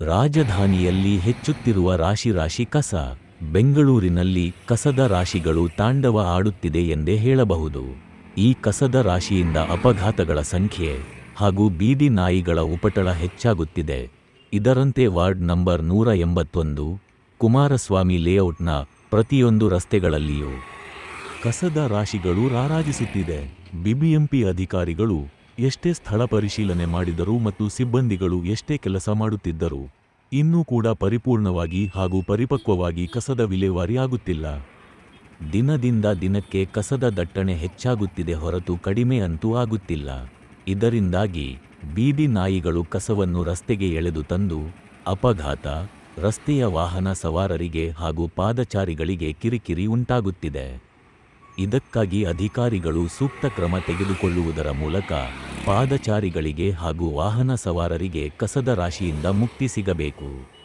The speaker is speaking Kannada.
ರಾಜಧಾನಿಯಲ್ಲಿ ಹೆಚ್ಚುತ್ತಿರುವ ರಾಶಿ ರಾಶಿ ಕಸ. ಬೆಂಗಳೂರಿನಲ್ಲಿ ಕಸದ ರಾಶಿಗಳು ತಾಂಡವ ಆಡುತ್ತಿದೆ ಎಂದೇ ಹೇಳಬಹುದು. ಈ ಕಸದ ರಾಶಿಯಿಂದ ಅಪಘಾತಗಳ ಸಂಖ್ಯೆ ಹಾಗೂ ಬೀದಿ ನಾಯಿಗಳ ಉಪಟಳ ಹೆಚ್ಚಾಗುತ್ತಿದೆ. ಇದರಂತೆ ವಾರ್ಡ್ ನಂಬರ್ ನೂರ ಎಂಬತ್ತೊಂದು, ಕುಮಾರಸ್ವಾಮಿ ಲೇಔಟ್ನ ಪ್ರತಿಯೊಂದು ರಸ್ತೆಗಳಲ್ಲಿಯೂ ಕಸದ ರಾಶಿಗಳು ರಾರಾಜಿಸುತ್ತಿದೆ. ಬಿಬಿಎಂಪಿ ಅಧಿಕಾರಿಗಳು ಎಷ್ಟೇ ಸ್ಥಳ ಪರಿಶೀಲನೆ ಮಾಡಿದರು ಮತ್ತು ಸಿಬ್ಬಂದಿಗಳು ಎಷ್ಟೇ ಕೆಲಸ ಮಾಡುತ್ತಿದ್ದರೂ, ಇನ್ನೂ ಕೂಡ ಪರಿಪೂರ್ಣವಾಗಿ ಹಾಗೂ ಪರಿಪಕ್ವವಾಗಿ ಕಸದ ವಿಲೇವಾರಿ ಆಗುತ್ತಿಲ್ಲ. ದಿನದಿಂದ ದಿನಕ್ಕೆ ಕಸದ ದಟ್ಟಣೆ ಹೆಚ್ಚಾಗುತ್ತಿದೆ ಹೊರತು ಕಡಿಮೆ ಅಂತೂ ಆಗುತ್ತಿಲ್ಲ. ಇದರಿಂದಾಗಿ ಬೀದಿ ನಾಯಿಗಳು ಕಸವನ್ನು ರಸ್ತೆಗೆ ಎಳೆದು ತಂದು, ಅಪಘಾತ, ರಸ್ತೆಯ ವಾಹನ ಸವಾರರಿಗೆ ಹಾಗೂ ಪಾದಚಾರಿಗಳಿಗೆ ಕಿರಿಕಿರಿ ಉಂಟಾಗುತ್ತಿದೆ. ಇದಕ್ಕಾಗಿ ಅಧಿಕಾರಿಗಳು ಸೂಕ್ತ ಕ್ರಮ ತೆಗೆದುಕೊಳ್ಳುವುದರ ಮೂಲಕ ಪಾದಚಾರಿಗಳಿಗೆ ಹಾಗೂ ವಾಹನ ಸವಾರರಿಗೆ ಕಸದ ರಾಶಿಯಿಂದ ಮುಕ್ತಿ ಸಿಗಬೇಕು.